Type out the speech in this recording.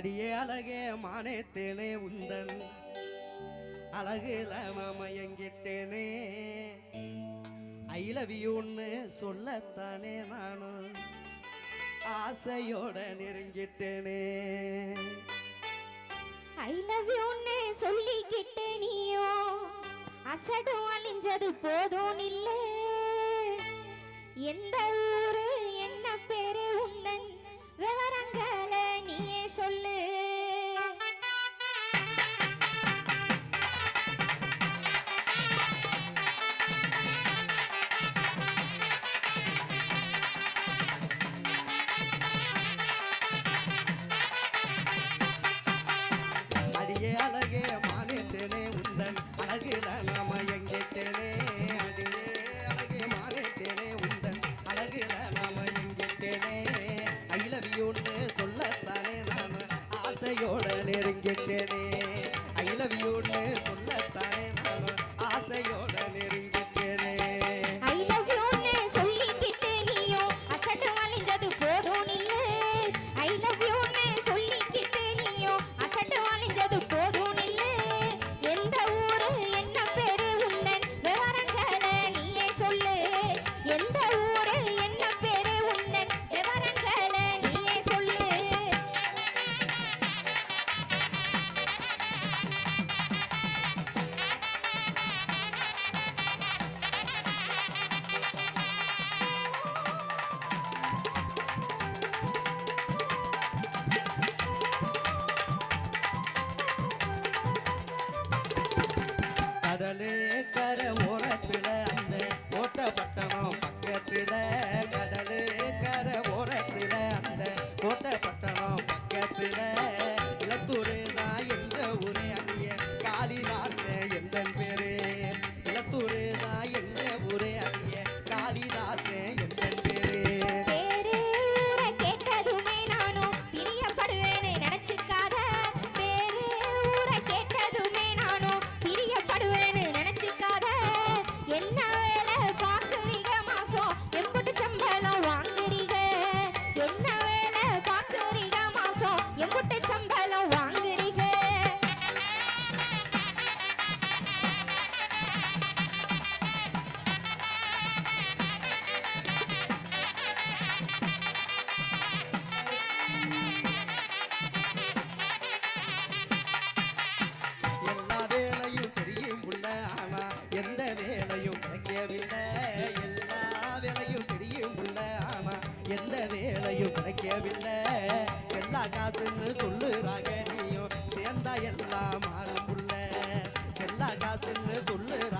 அடியே அழகே மானே தேனே உந்தன். அழகுல மயங்கிட்டேனே ஐ லவ் யூன்னு சொல்லத்தானே நானும். ஆசையோட நெருங்கிட்டேனே. ஐ லவ் யூன்னு சொல்லிக்கிட்டே நீயோ. அசடும் அழிஞ்சது போதும் இல்லை. எல்லா வேலையும் தெரியும் புள்ள ஆமா எந்த வேலையும் கிடைக்கவில்லை. செல்லா காசுன்னு சொல்லுறாங்க நீயும் சேர்ந்தா எல்லாம் மாறும் புள்ள செல்லா காசுன்னு சொல்லுறாங்க